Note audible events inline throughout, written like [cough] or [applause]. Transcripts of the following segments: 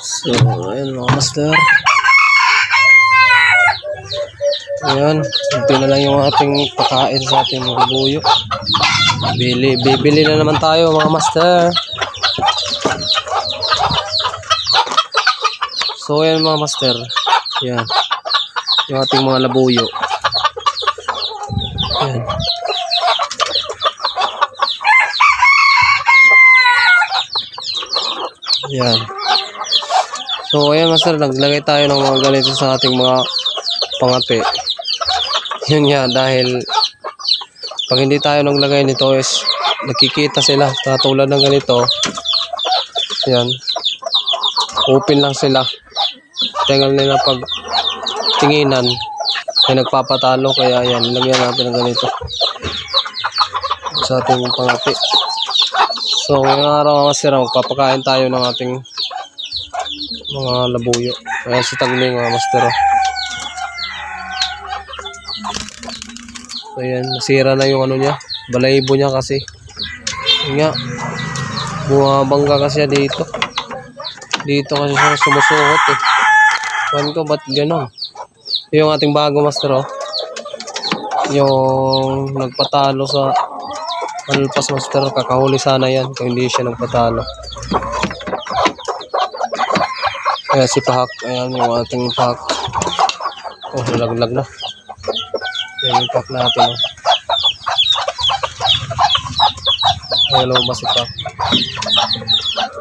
So, ayun mga master. Ayan, ito na lang yung ating pakain sa ating mga buyo. Bili, bibili na naman tayo mga master. So, ayan mga master. Ayan. Yung ating mga labuyo. Ayan. Ayan. So, ayan master, naglagay tayo ng mga ganito sa ating mga pangati. [laughs] Yun nga, dahil pag hindi tayo naglagay nito is nakikita sila. Katulad ng ganito. Ayan. Open lang sila. Tingnan nila pag tinginan ay nagpapatalo. Kaya ayan, lagyan natin ng ganito. Sa ating pangati. So, ngayong araw mga sir, magpapakain tayo ng ating mga labuyo. Kaya si Tagling mga master. oh. So, ayan, nasira na yung ano niya. Balayibo niya kasi. Yun nga, bumabangga kasi dito. Dito kasi siya sumusuot eh. Kuhan ko, ba't gano'n? Yung ating bago master oh. Yung nagpatalo sa Alpas Master, kakahuli sana yan kung hindi siya nagpatalo. Kaya si Pahak, ayan yung ating Pahak. Oh, nalaglag na. Yan yung Pahak natin. Oh. Ayan, lumabas si Pahak.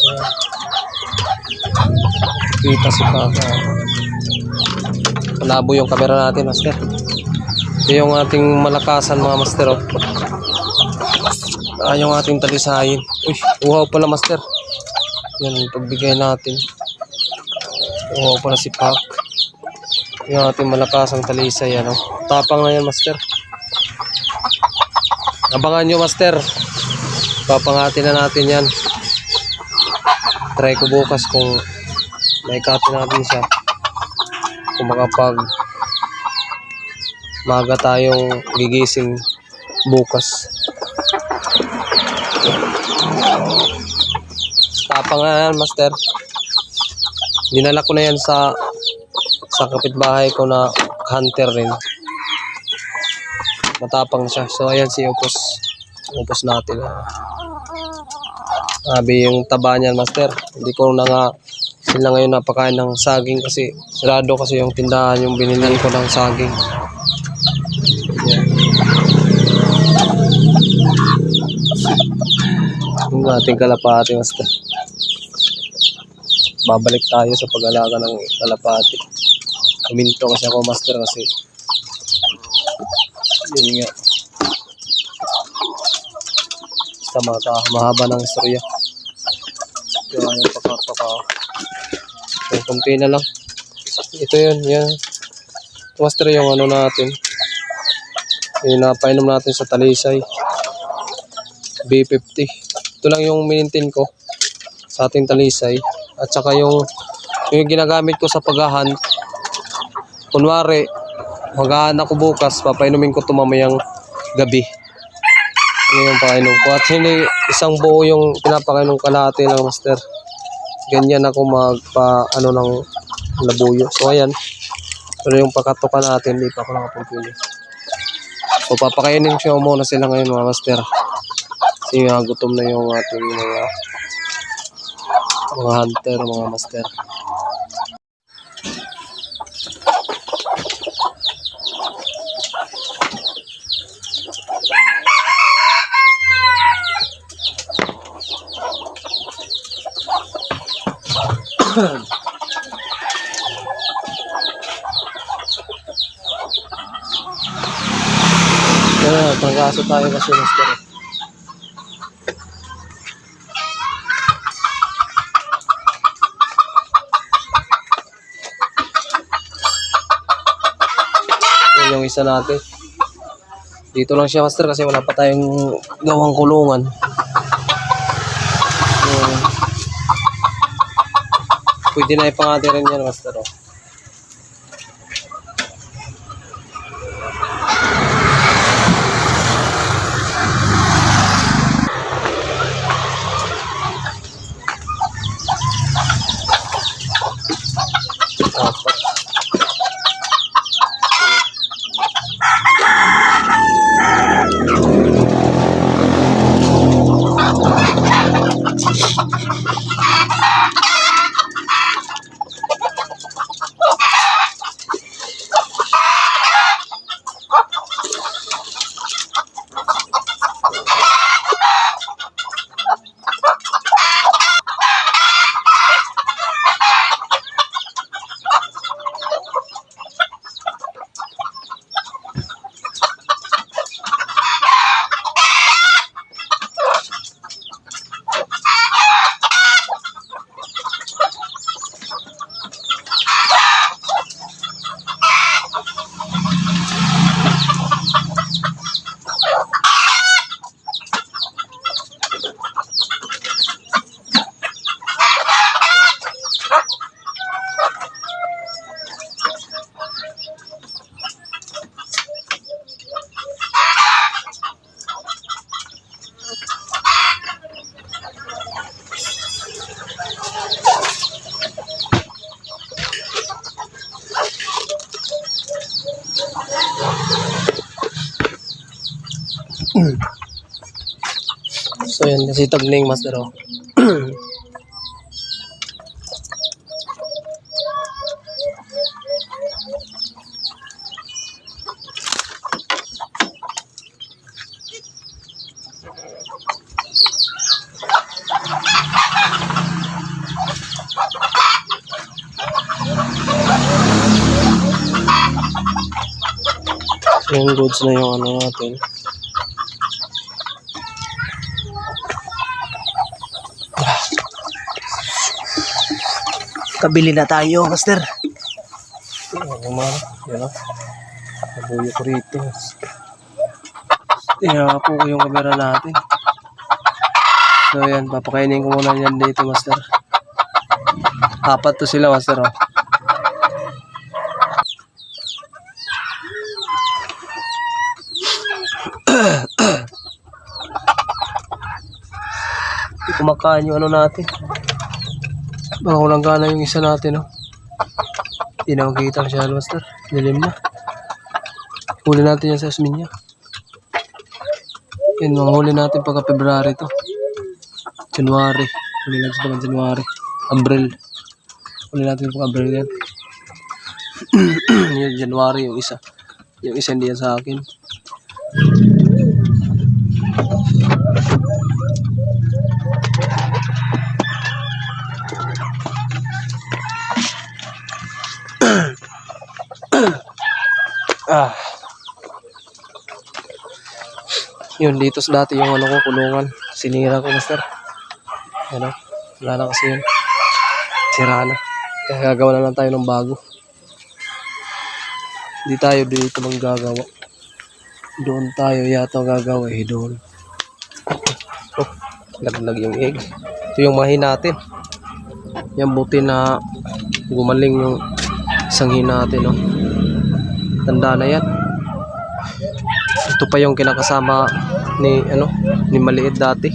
Ayan. Kita si Pahak. ah. Malabo yung camera natin, Master. Ito yung ating malakasan mga Master. Oh. Ah, yung ating talisayin. Uy, uhaw pala master. Yan, pagbigay natin. Uhaw pala si Pak. Yung ating malakasang talisay, ano. Tapang na yan, master. Abangan nyo, master. Papangatin na natin yan. Try ko bukas kung may natin siya. Kung makapag maga tayong gigising bukas. Tapang nga yan, master. Dinala ko na yan sa sa kapitbahay ko na hunter rin. Matapang siya. So, ayan si Upos. Upos natin. Sabi yung taba niyan, master. Hindi ko na nga sila ngayon napakain ng saging kasi sarado kasi yung tindahan yung binili ko ng saging. Yung ating kalapati, master. Babalik tayo sa pag-alaga ng kalapati. Kuminto kasi ako, master, kasi yun nga. Basta maka, mahaba ng istorya. Kaya yung pagkapaka. Yung kumpi na lang. Ito yun, yan. Master, yung ano natin. Yung napainom natin sa talisay. B50. Ito lang yung maintain ko sa ating talisay. At saka yung, yung ginagamit ko sa paghahan. Kunwari, maghahan ako bukas, papainumin ko ito mamayang gabi. Yun yung pakainom ko. At hindi isang buo yung pinapakainom kalahati ng master. Ganyan ako magpa, ano ng labuyo. So ayan. Pero yung pakatukan natin, hindi pa ako nakapagpili. So papakainin siya muna sila ngayon mga master. Kasi nga gutom na yung ating mga mga hunter, mga master. [clears throat] Kaya, pangkaso tayo kasi master. Yung isa natin. Dito lang siya master kasi wala pa tayong gawang kulungan. Yun. Pwede na ipangati rin yan master. Oh. So yan, kasi tagning master oh. Yung goods na yung ano natin. Kabili na tayo, master. Ano man, yan o. Nabuyo ko rito. Tingnan po ko yung camera natin. So yan, papakainin ko muna yan dito, master. Apat to sila, master. Oh. [clears throat] Kumakain yung ano natin. Baka walang gana yung isa natin, oh. Hindi na masyado, master. Dilim na. Huli natin yan sa asmin niya. Yan, manghuli natin pagka February to. January. Huli natin sa January. Abril. Huli natin pagka Abril yan. [clears throat] yung January yung isa. Yung isa hindi yan sa akin. Ah. Yun, dito sa dati yung ano ko, kulungan. Sinira ko, master. Ano? Wala na kasi yun. Sira na. Kaya gagawa na lang tayo ng bago. Hindi tayo dito manggagawa. Doon tayo yata gagawa eh, doon. Oh, laglag yung egg. Ito yung mahin natin. Yan buti na gumaling yung sanghin natin, no? Tanda na yan. Ito pa yung kinakasama ni ano ni maliit dati.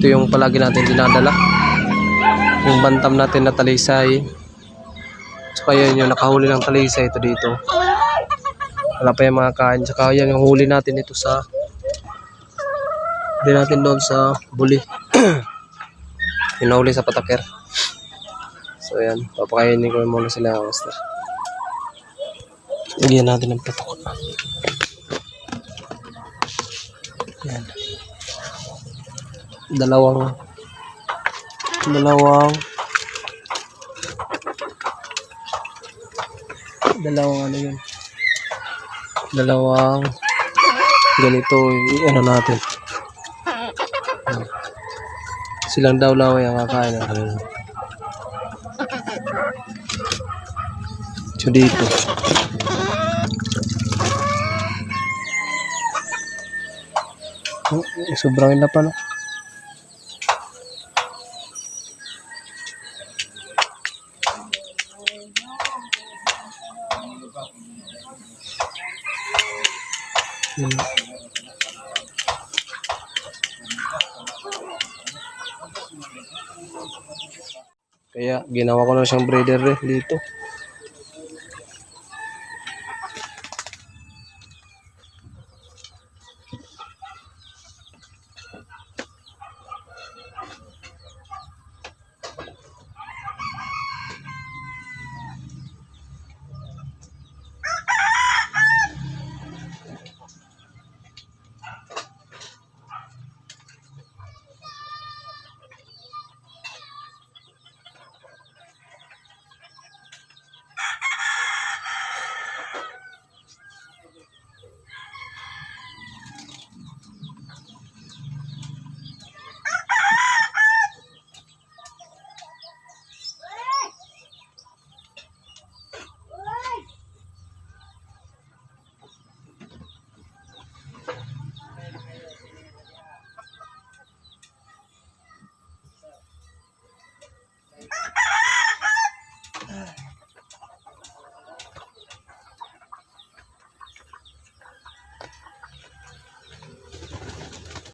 Ito yung palagi natin dinadala. Yung bantam natin na talisay. Saka yan yung nakahuli ng talisay ito dito. Wala pa yung mga kain. Saka yan yung huli natin ito sa huli natin doon sa buli. [clears throat] Hinahuli sa pataker. So yan, papakainin ko muna sila master. Lagyan natin ng patok. Yan. Dalawang dalawang dalawang ano yun dalawang ganito ano natin silang daw laway ang kakain ng kanila so dito Oh, sobrang ina pa no Yun. Kaya ginawa ko na siyang breeder eh, dito.